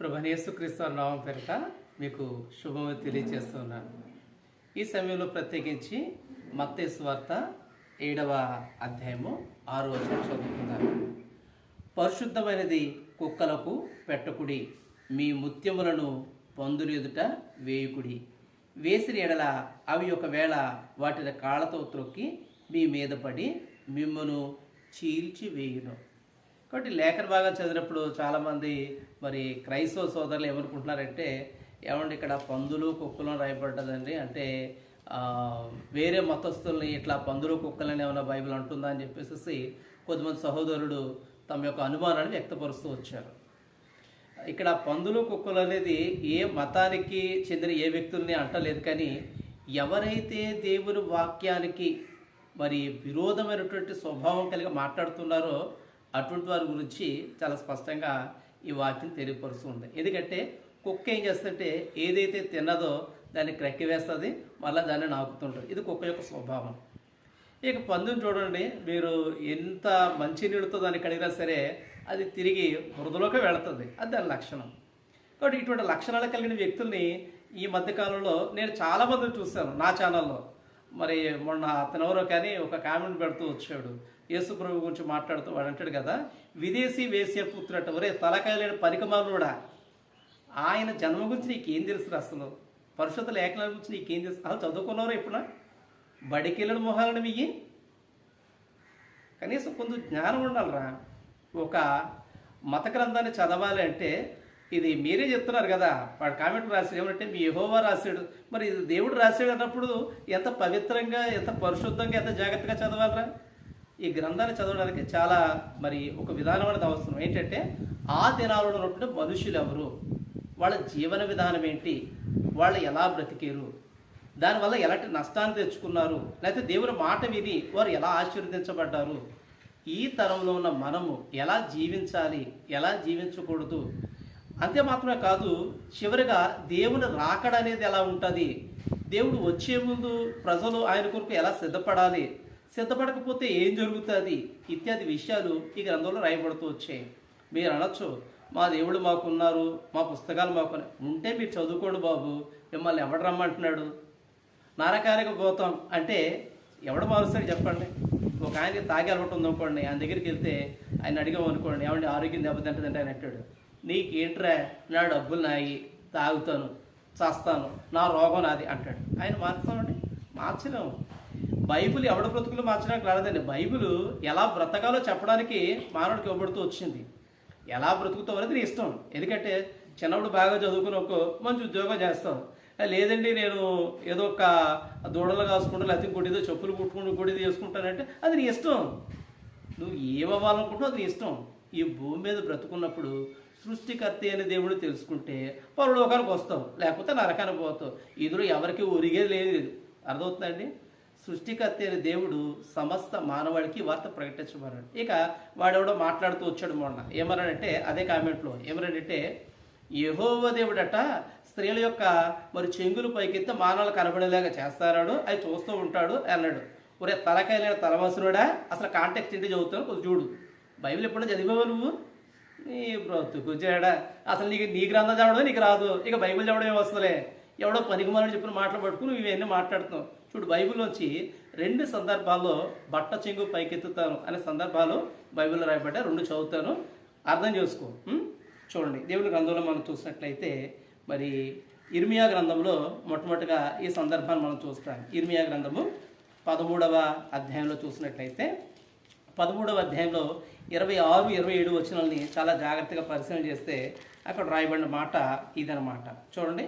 ప్రభనేసుక్రీస్తు నామం పేరిట మీకు శుభము తెలియజేస్తున్నాను ఈ సమయంలో ప్రత్యేకించి మత్తేసు వార్త ఏడవ అధ్యాయము ఆరో వచ్చిన చదువుకున్నాను పరిశుద్ధమైనది కుక్కలకు పెట్టకుడి మీ ముత్యములను పందులు ఎదుట వేయుకుడి. వేసిన ఎడల అవి ఒకవేళ వాటిని కాళ్ళతో త్రొక్కి మీ మీద పడి మిమ్మను చీల్చి వేయును. కాబట్టి లేఖన భాగం చదివినప్పుడు చాలామంది మరి క్రైస్తవ సోదరులు ఏమనుకుంటున్నారంటే ఏమండి ఇక్కడ పందులు కుక్కలు రాయబడ్డదండి. అంటే వేరే మతస్థుల్ని ఇట్లా పందులు కుక్కలని ఏమైనా బైబిల్ అంటుందా అని చెప్పేసి కొద్దిమంది సహోదరుడు తమ యొక్క అనుమానాన్ని వ్యక్తపరుస్తూ వచ్చారు. ఇక్కడ పందులు కుక్కలు అనేది ఏ మతానికి చెందిన ఏ వ్యక్తుల్ని అంటలేదు కానీ ఎవరైతే దేవుని వాక్యానికి మరి విరోధమైనటువంటి స్వభావం కలిగి మాట్లాడుతున్నారో అటువంటి వారి గురించి చాలా స్పష్టంగా ఈ వాక్యం తెలియపరుస్తుంది ఎందుకంటే కుక్క ఏం చేస్తుంటే ఏదైతే తిన్నదో దాన్ని క్రెక్కి వేస్తుంది మళ్ళీ దాన్ని నాకుతుంటుంది. ఇది కుక్క యొక్క స్వభావం. ఇక పందుని చూడండి మీరు ఎంత మంచి నీళ్ళతో దాన్ని కడిగినా సరే అది తిరిగి బురదలోకి వెళుతుంది. అది దాని లక్షణం. కాబట్టి ఇటువంటి లక్షణాలు కలిగిన వ్యక్తుల్ని ఈ మధ్యకాలంలో నేను చాలామందిని చూశాను నా ఛానల్లో. మరి మొన్న అతనెవరో కానీ ఒక కామెంట్ పెడుతూ వచ్చాడు. యేసు ప్రభు గురించి మాట్లాడుతూ వాడు అంటాడు కదా విదేశీ వేశ్య పుత్రుట ఒరే తలకాయలేని పరికమాలుడా ఆయన జన్మ గురించి నీకేం తెలుసు అసలు? పరిశుద్ధ లేఖనాల గురించి నీకేం తెలుసు? అసలు చదువుకున్నారా ఇప్పుడు? బడికెళ్ళిన మొహాలను మియ్యి? కనీసం కొంచెం జ్ఞానం ఉండాలిరా. ఒక మత గ్రంథాన్ని చదవాలి అంటే ఇది మీరే చెప్తున్నారు కదా. వాడు కామెంట్ రాశాడు ఏమంటే మీ యహోవా రాశాడు. మరి ఇది దేవుడు రాశాడు అన్నప్పుడు ఎంత పవిత్రంగా ఎంత పరిశుద్ధంగా ఎంత జాగ్రత్తగా చదవాలరా? ఈ గ్రంథాన్ని చదవడానికి చాలా మరి ఒక విధానం అనేది అవసరం ఏంటంటే ఆ దినాలలో ఉన్నటువంటి మనుషులు ఎవరు వాళ్ళ జీవన విధానం ఏంటి? వాళ్ళు ఎలా బ్రతికారు? దానివల్ల ఎలాంటి నష్టాన్ని తెచ్చుకున్నారు? లేకపోతే దేవుని మాట విని వారు ఎలా ఆశీర్వదించబడ్డారు? ఈ తరంలో ఉన్న మనము ఎలా జీవించాలి? ఎలా జీవించకూడదు? అంతే మాత్రమే కాదు చివరిగా దేవుని రాకడ అనేది ఎలా ఉంటుంది? దేవుడు వచ్చే ముందు ప్రజలు ఆయన కొరకు ఎలా సిద్ధపడాలి? సిద్ధపడకపోతే ఏం జరుగుతుంది? ఇత్యాది విషయాలు ఈ గ్రంథంలో రాయబడుతూ వచ్చాయి. మీరు అనొచ్చు మా దేవుడు మాకున్నారు మా పుస్తకాలు మాకు ఉంటే మీరు చదువుకోండి బాబు మిమ్మల్ని ఎవడు రమ్మంటున్నాడు? నరకానికి పోతాం అంటే ఎవడు మారుస్తాడు చెప్పండి? ఒక ఆయనకి తాగి అలవాటు ఉందనుకోండి ఆయన దగ్గరికి వెళ్తే ఆయన అడిగాం అనుకోండి ఏమండి ఆరోగ్యం దెబ్బతింటుందంటే ఆయన అంటాడు. నీకేంట్రా? నా డబ్బులు నాయి తాగుతాను చస్తాను నా రోగం నాది అంటాడు. ఆయన మార్చామండి మార్చలేము. బైబిల్ ఎవడ బ్రతుకులు మార్చడానికి రాలేదండి. బైబిల్ ఎలా బ్రతకాలో చెప్పడానికి మానవుడికి ఇవ్వబడుతూ వచ్చింది. ఎలా బ్రతుకుతావు అనేది నీ ఇష్టం. ఎందుకంటే చిన్నప్పుడు బాగా చదువుకుని ఒక మంచి ఉద్యోగం చేస్తాం. లేదండి నేను ఏదో ఒక దూడలు కాసుకుంటా లేకపోతే ఇంకోటి చెప్పులు కుట్టుకుంటూ ఇంకోటి వేసుకుంటానంటే చేసుకుంటానంటే అది నీ ఇష్టం. నువ్వు ఏమవ్వాలనుకుంటున్నావు అది నీ ఇష్టం. ఈ భూమి మీద బ్రతుకున్నప్పుడు సృష్టికర్త అయిన దేవుడు తెలుసుకుంటే పరలోకానికి వస్తావు లేకపోతే నరకానికి పోతావు. ఇందులో ఎవరికి ఒరిగేది లేదు. అర్థమవుతుందండి సృష్టికర్త అయిన దేవుడు సమస్త మానవాడికి వార్త ప్రకటించమన్నాడు ఇక వాడెవడో మాట్లాడుతూ వచ్చాడు మొన్న. ఏమన్నాడంటే అదే కామెంట్లో ఏమన్నాడంటే యహోవ దేవుడట స్త్రీల యొక్క మరి చెంగులు పైకెత్తే మానవులు కనబడేలాగా చేస్తాడు అది చూస్తూ ఉంటాడు అన్నాడు. ఒరే తలకాయలేని తలవాసునుడా? అసలు కాంటాక్ట్ ఏంటి చదువుతాను కొంచెం చూడు. బైబిల్ ఎప్పుడో చదివావు నువ్వు? నీ బ్రతుకు చేయడా అసలు నీకు నీ గ్రంథం చదవడం నీకు రాదు. ఇక బైబిల్ చదవడం ఏం వస్తుందిలే? ఎవడో పనికిమాలని చెప్పిన మాటలు పట్టుకుని ఇవన్నీ మాట్లాడుతున్నావు. చూడు బైబిల్లోంచి రెండు సందర్భాల్లో బట్ట చెంగు పైకెత్తుతాను అనే సందర్భాలు బైబిల్లో రాయబడ్డా రెండు చదువుతాను. అర్థం చేసుకో. చూడండి. దేవుని గ్రంథంలో మనం చూసినట్లయితే మరి ఇర్మియా గ్రంథంలో మొట్టమొదటిగా ఈ సందర్భాన్ని మనం చూస్తాం. ఇర్మియా గ్రంథము పదమూడవ అధ్యాయంలో చూసినట్లయితే పదమూడవ అధ్యాయంలో ఇరవై ఆరు ఇరవై ఏడు వచ్చినల్ని చాలా జాగ్రత్తగా పరిశీలన చేస్తే అక్కడ రాయబడిన మాట ఇదనమాట చూడండి.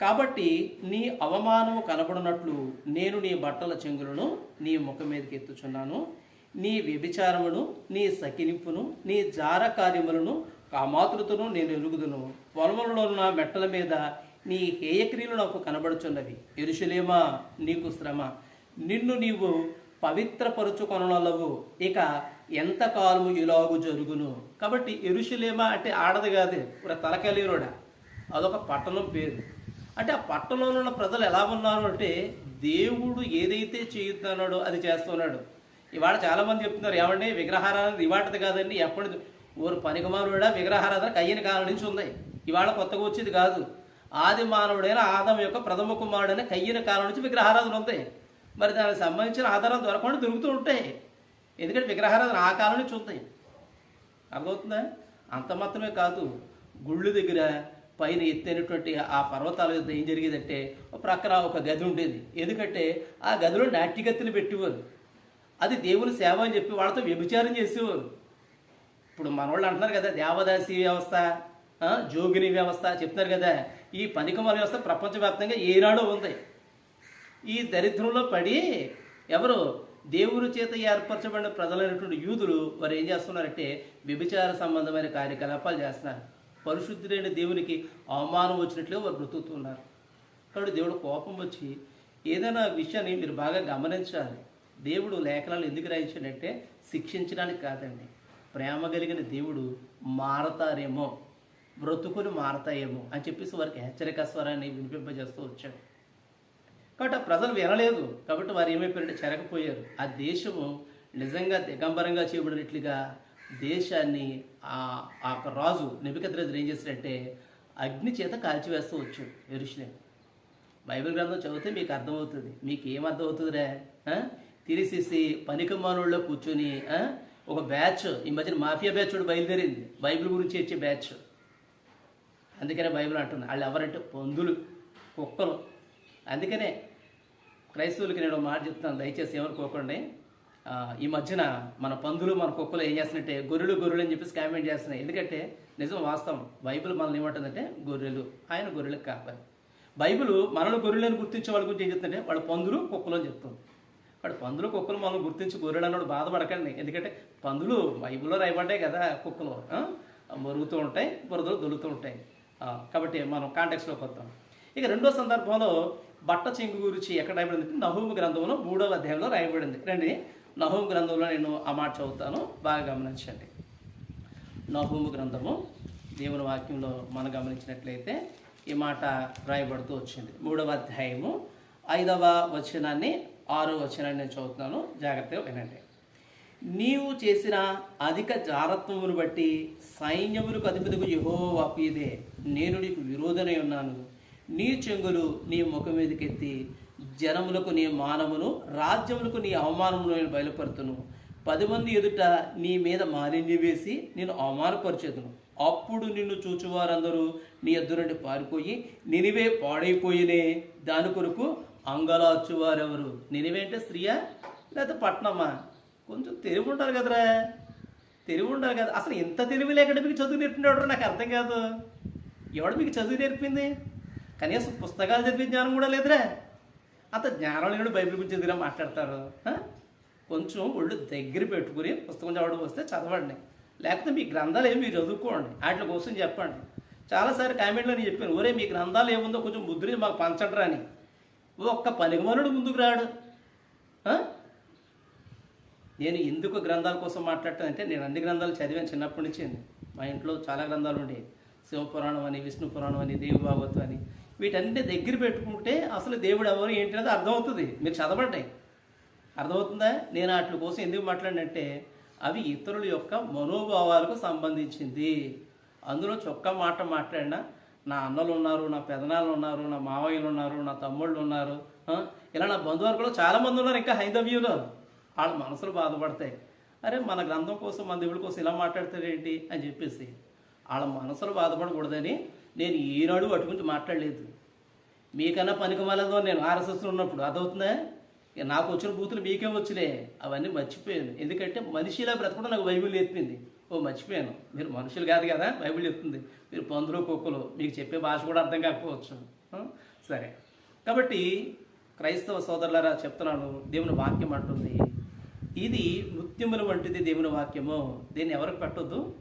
కాబట్టి నీ అవమానము కనబడినట్లు నేను నీ బట్టల చెంగులను నీ ముఖం మీదకి ఎత్తుచున్నాను. నీ వ్యభిచారమును నీ సకినింపును నీ జార కార్యములను కామాతృతను నేను ఎరుగుదును. పొలములలో ఉన్న మెట్టల మీద నీ హేయక్రియలు నాకు కనబడుచున్నవి. ఎరుషులేమా నీకు శ్రమ. నిన్ను నీవు పవిత్రపరుచుకొనలవు. ఇక ఎంతకాలము ఇలాగు జరుగును? కాబట్టి ఎరుషులేమా అంటే ఆడది కాదు ఒక తలకలీరుడా అదొక పట్టణం పేరు. అంటే ఆ పట్టణంలో ఉన్న ప్రజలు ఎలా ఉన్నారు అంటే దేవుడు ఏదైతే చేయుతున్నాడో అది చేస్తున్నాడు. ఇవాళ చాలామంది చెప్తున్నారు ఏమండి విగ్రహారాధన ఇవాటిది కాదండి ఎప్పటిది ఊరు పనికిమానుడా విగ్రహారాధన కయ్యని కాలం నుంచి ఉంది. ఇవాళ కొత్తగా వచ్చేది కాదు. ఆది మానవుడైన ఆదం యొక్క ప్రథమ కుమారుడైన కయ్యని కాలం నుంచి విగ్రహారాధన ఉంది. మరి దానికి సంబంధించిన ఆధారం దొరకకుండా దొరుకుతూ ఉంటాయి. ఎందుకంటే విగ్రహారాధన ఆ కాలం నుంచి ఉంటాయి అర్థమవుతుందా? అంత మాత్రమే కాదు. గుళ్ళు దగ్గర పైన ఎత్తైనటువంటి ఆ పర్వతాల యుద్ధం ఏం జరిగేదంటే ఒక ప్రక్కన ఒక గది ఉండేది. ఎందుకంటే ఆ గదిలో నాట్యగత్తులు పెట్టేవారు. అది దేవుని సేవ అని చెప్పి వాళ్ళతో వ్యభిచారం చేసేవారు. ఇప్పుడు మనవాళ్ళు అంటున్నారు కదా దేవదాసి వ్యవస్థ జోగిని వ్యవస్థ చెప్తున్నారు కదా ఈ పనికమాల వ్యవస్థ ప్రపంచవ్యాప్తంగా ఏనాడో ఉంది. ఈ దరిద్రంలో పడి ఎవరు దేవుని చేత ఏర్పరచబడిన ప్రజలైనటువంటి యూదులు వారు ఏం చేస్తున్నారంటే వ్యభిచార సంబంధమైన కార్యకలాపాలు చేస్తున్నారు. పరిశుద్ధుడైన దేవునికి అవమానం వచ్చినట్లే వారు బ్రతుకుతున్నారు. కాబట్టి దేవుడు కోపం వచ్చి ఏదైనా విషయాన్ని మీరు బాగా గమనించాలి. దేవుడు లేఖనాలు ఎందుకు రాయించాడంటే శిక్షించడానికి కాదండి. ప్రేమ కలిగిన దేవుడు మారతారేమో బ్రతుకులు మారతాయేమో అని చెప్పేసి వారికి హెచ్చరిక స్వరాన్ని వినిపింపజేస్తూ వచ్చాడు. కాబట్టి ఆ ప్రజలు వినలేదు. కాబట్టి వారు ఏమైపోయారంటే చెరకపోయారు ఆ దేశము నిజంగా దిగంబరంగా చేయబడినట్లుగా దేశాన్ని ఆ యొక్క రాజు నెబికద్రజు ఏం చేశాడంటే అగ్ని చేత కాల్చివేస్తూ వచ్చాడు ఎరుషులేం బైబిల్ గ్రంథం చదివితే మీకు అర్థమవుతుంది. మీకు ఏం అర్థమవుతుందిరా? తిరిసేసి పనికిమానుల్లో కూర్చొని ఒక బ్యాచ్ ఈ మధ్యన మాఫియా బ్యాచ్ కూడా బయలుదేరింది. బైబిల్ గురించి ఇచ్చే బ్యాచ్. అందుకనే బైబిల్ అంటుంది వాళ్ళు ఎవరంటే పందులు కుక్కలు. అందుకనే క్రైస్తవులకి నేను మాట చెప్తాను దయచేసి ఏమనుకోకండి ఈ మధ్యన మన పందులు మన కుక్కలు ఏం చేస్తున్నట్టే గొర్రెలు గొర్రెలు అని చెప్పేసి కామెంట్ చేస్తున్నాయి. ఎందుకంటే నిజం వాస్తవం. బైబిల్ మనల్ని ఏమంటుందంటే గొర్రెలు ఆయన గొర్రెలకు కాపరి. బైబిల్ మనల్ని గొర్రెలను గుర్తించే వాళ్ళ గురించి ఏం చెప్తుందంటే వాళ్ళ పందులు కుక్కలు అని చెప్తుంది. వాడు పందులు కుక్కలు మనం గుర్తించి గొర్రెలు అన్నాడు బాధపడకండి. ఎందుకంటే పందులు బైబిల్లో రాయబడ్డాయి కదా కుక్కలు. మరుగుతూ ఉంటాయి బురదలు దొలుతూ ఉంటాయి. కాబట్టి మనం కాంటెక్స్లోకి వద్దాం. ఇక రెండో సందర్భంలో బట్ట చెంగు గురించి ఎక్కడ రాయబడింది? అంటే నహూము గ్రంథంలో మూడవ అధ్యాయంలో రాయబడింది. రండి. నహూము గ్రంథంలో నేను ఆ మాట చదువుతాను. బాగా గమనించండి. నహోము గ్రంథము దేవుని వాక్యంలో మనం గమనించినట్లయితే ఈ మాట రాయబడుతూ వచ్చింది. మూడవ అధ్యాయము ఐదవ వచనాన్ని ఆరో వచనాన్ని నేను చదువుతున్నాను. జాగ్రత్తగా వినండి. నీవు చేసిన అధిక జారత్వమును బట్టి సైన్యములకు అధిపతికు యహో వాకు ఇదే. నేను నీకు విరోధనై ఉన్నాను. నీ చెంగులు నీ ముఖం మీదకెత్తి జనములకు నీ మానమును రాజ్యములకు నీ అవమానమును నేను బయలుపరుతును. పది మంది ఎదుట నీ మీద మాలిన్య వేసి నేను అవమానపరిచేదును. అప్పుడు నిన్ను చూచువారందరూ నీ ఎద్దునండి పారిపోయి నినివే పాడైపోయినే. దాని కొరకు అంగలార్చువారెవరు? నినివే అంటే స్త్రీయా? లేకపోతే పట్నమా? కొంచెం తెలివి ఉంటారు కదరా. తెలివి ఉంటారు కదా. అసలు ఇంత తెలివి లేకుండా మీకు చదువు నేర్పినాడు నాకు అర్థం కాదు. ఎవడు మీకు చదువు నేర్పింది? కనీసం పుస్తకాలు చదివే జ్ఞానం కూడా లేదురా. అంత జ్ఞానం లేని బైబిల్ గురించి ఎదురా మాట్లాడతారు కొంచెం ఒళ్ళు దగ్గర పెట్టుకుని పుస్తకం చదవడం వస్తే చదవండి. లేకపోతే మీ గ్రంథాలు ఏమి మీరు చదువుకోండి. వాటి కోసం చెప్పండి. చాలాసార్లు కామెంట్లో నేను చెప్పాను ఒరే మీ గ్రంథాలు ఏముందో కొంచెం ముద్రించి మాకు పంచడరా అని. ఒక్క పనిమనుడు ముందుకు రాడు. నేను ఎందుకు గ్రంథాల కోసం మాట్లాడతానంటే నేను అన్ని గ్రంథాలు చదివాను చిన్నప్పటి నుంచి. మా ఇంట్లో చాలా గ్రంథాలు ఉండేవి శివపురాణం అని విష్ణు పురాణం అని దేవి భాగవతం అని. వీటన్ని దగ్గర పెట్టుకుంటే అసలు దేవుడు ఎవరు ఏంటి అనేది అర్థమవుతుంది. మీరు చదవండి. అర్థమవుతుందా? నేను వాటి కోసం ఎందుకు మాట్లాడినంటే అవి ఇతరుల యొక్క మనోభావాలకు సంబంధించింది. అందులో చొక్క మాట మాట్లాడినా నా అన్నలు ఉన్నారు నా పెదనాలు ఉన్నారు నా మావయ్యలు ఉన్నారు నా తమ్ముళ్ళు ఉన్నారు ఇలా నా బంధువర్గంలో చాలామంది ఉన్నారు ఇంకా హైందవ్యంలో. వాళ్ళ మనసులు బాధపడతాయి. అరే మన గ్రంథం కోసం మన దేవుడి కోసం ఇలా మాట్లాడతారేంటి అని చెప్పేసి వాళ్ళ మనసులు బాధపడకూడదని నేను ఈనాడు వాటి గురించి మాట్లాడలేదు. మీకన్నా పనికి మాలేదో నేను ఆర్ఎస్ఎస్లో ఉన్నప్పుడు అదవుతుందా? నాకు వచ్చిన బూతులు మీకేం వచ్చిలే అవన్నీ మర్చిపోయాను. ఎందుకంటే మనిషిలా బ్రతకడం నాకు బైబిల్ చెప్పింది ఓ మర్చిపోయాను. మీరు మనుషులు కాదు కదా బైబిల్ చెప్తుంది మీరు పందులు కుక్కలు మీకు చెప్పే భాష కూడా అర్థం కాకపోవచ్చు. సరే. కాబట్టి క్రైస్తవ సోదరులారా చెప్తున్నాను. దేవుని వాక్యం అంటుంది. ఇది నృత్యముల వంటిది దేవుని వాక్యము. దీన్ని ఎవరికి పెట్టొద్దు?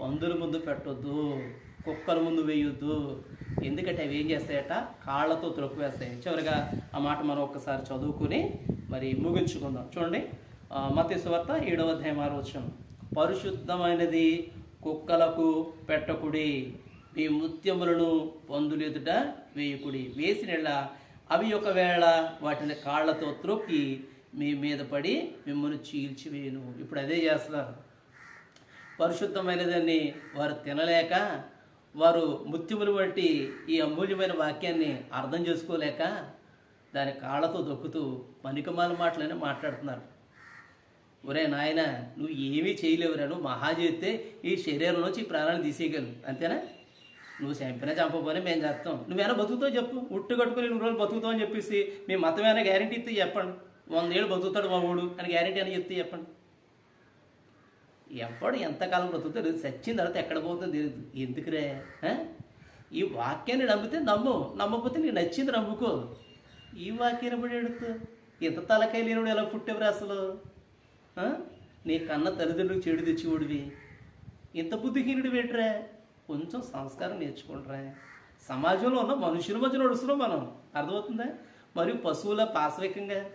పందుల ముందు పెట్టొద్దు. కుక్కల ముందు వేయొద్దు. ఎందుకంటే అవి ఏం చేస్తాయట? కాళ్ళతో త్రొక్కు వేస్తాయి చివరిగా ఆ మాట మనం ఒక్కసారి చదువుకుని మరి ముగించుకుందాం. చూడండి. మత ఏడవ అధ్యాయం పరిశుద్ధమైనది కుక్కలకు పెట్టకుడి. మీ ముత్యములను పందులెదుట వేయకుడి. వేసిన అవి ఒకవేళ వాటిని కాళ్ళతో త్రొక్కి మీ మీద పడి మిమ్మల్ని చీల్చివేయను. ఇప్పుడు అదే చేస్తున్నారు. పరిశుద్ధమైనదాన్ని వారు తినలేక వారు ముత్యములు వంటి ఈ అమూల్యమైన వాక్యాన్ని అర్థం చేసుకోలేక దాని కాళ్ళతో దొక్కుతూ పనికిమాల మాటలనే మాట్లాడుతున్నారు. ఒరే నాయన నువ్వు ఏమీ చేయలేవురా నువ్వు మహా చేస్తే ఈ శరీరం నుంచి ఈ ప్రాణాన్ని తీసేయగలవు అంతేనా? నువ్వు చంపినా చంపబోనే మేము చేస్తాం. నువ్వేనా బతుకుతావు చెప్పు. ఉట్టు కట్టుకుని రెండు రోజులు బతుకుతావు అని చెప్పేసి మీ మతమైనా గ్యారంటీ ఇస్తే చెప్పండి. వందేళ్ళు బతుకుతాడు మా ఊడు అని గ్యారంటీ అని చెప్తే చెప్పండి. ఎవడు ఎంతకాలం బ్రతుకుతాడు సచ్చిన తర్వాత ఎక్కడ పోతుందో తెలియదు. ఎందుకురే? ఈ వాక్యాన్ని నమ్మితే నమ్ము. నమ్మకపోతే నీకు నచ్చింది నమ్ముకో. ఈ వాక్యాన్ని పడి ఎడుతూ ఇంత తలకాయ లేనివాడు ఎలా పుట్టేవరా అసలు? నీ కన్న తల్లిదండ్రులకు చెడు తెచ్చివాడివి. ఇంత బుద్ధిహీనుడు పెట్టరా కొంచెం సంస్కారం నేర్చుకుంటారా. సమాజంలో ఉన్న మనుషుల మధ్య నడుస్తున్నాం మనం. అర్థమవుతుందా? మరియు పశువుల పాశవికంగా.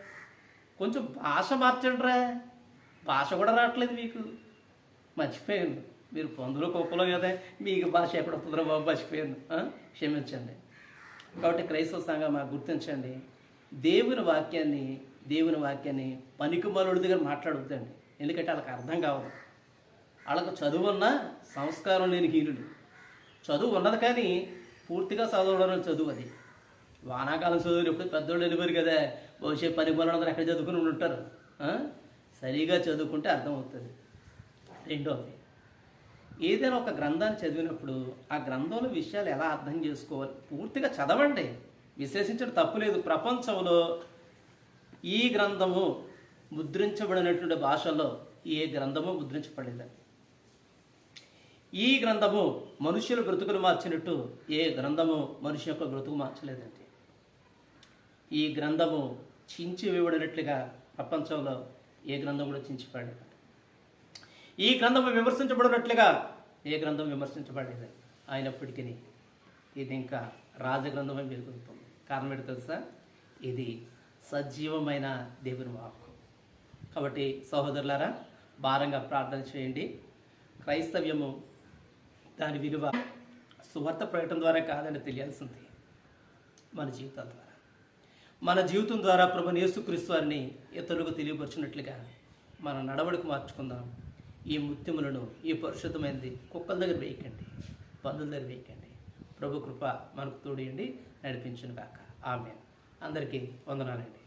కొంచెం భాష మార్చండిరా. భాష కూడా రావట్లేదు మీకు. మర్చిపోయాను. మీరు పొందులో కుప్పలో కదా మీకు భాష ఎక్కడ వస్తుందో బాబు మర్చిపోయాను. క్షమించండి. కాబట్టి క్రైస్తవ సంఘం మాకు గుర్తించండి. దేవుని వాక్యాన్ని దేవుని వాక్యాన్ని పనికిమలుడి దగ్గర మాట్లాడొద్దండి. ఎందుకంటే వాళ్ళకి అర్థం కావదు. వాళ్ళకు చదువు ఉన్న సంస్కారం లేని హీనుడు చదువు ఉన్నది కానీ పూర్తిగా చదవడం చదువు అది. వానాకాలం చదువులు ఎప్పుడు పెద్దోళ్ళు వెళ్ళిపోయారు కదా. భవిష్యత్ పని పనులందరూ ఎక్కడ చదువుకుని ఉంటారు సరిగా చదువుకుంటే అర్థమవుతుంది. రెండోది ఏదైనా ఒక గ్రంథాన్ని చదివినప్పుడు ఆ గ్రంథంలో విషయాలు ఎలా అర్థం చేసుకోవాలి? పూర్తిగా చదవండి. విశ్లేషించడం తప్పులేదు ప్రపంచంలో ఈ గ్రంథము ముద్రించబడినటువంటి భాషలో ఏ గ్రంథము ముద్రించబడలేదండి ఈ గ్రంథము మనుషుల బ్రతుకులు మార్చినట్టు ఏ గ్రంథము మనిషి యొక్క బ్రతుకు మార్చలేదండి. ఈ గ్రంథము చించి వేయబడినట్లుగా ప్రపంచంలో ఏ గ్రంథం కూడా చించిపడలేదు ఈ గ్రంథం విమర్శించబడినట్లుగా ఏ గ్రంథం విమర్శించబడలేదు. అయినప్పటికీ ఇది ఇంకా రాజగ్రంథమై వెలుగుతుంది. కారణం ఏంటో తెలుసా? ఇది సజీవమైన దేవుని వాక్కు. కాబట్టి సహోదరులారా భారంగా ప్రార్థన చేయండి. క్రైస్తవ్యము దాని విలువ సువార్త ప్రకటన ద్వారా కాదని తెలియాల్సింది మన జీవితాల ద్వారా. మన జీవితం ద్వారా ప్రభు నేసుక్రీస్తు వారిని ఇతరులకు తెలియపరిచినట్లుగా మన నడవడికి మార్చుకుందాం. ఈ ముత్యములను ఈ పరిశుద్ధమైనది కుక్కల దగ్గర వేయకండి పందుల దగ్గర వేయకండి. ప్రభు కృప మనకు తోడియండి నడిపించును కాక ఆమె అందరికీ వందనాలండి.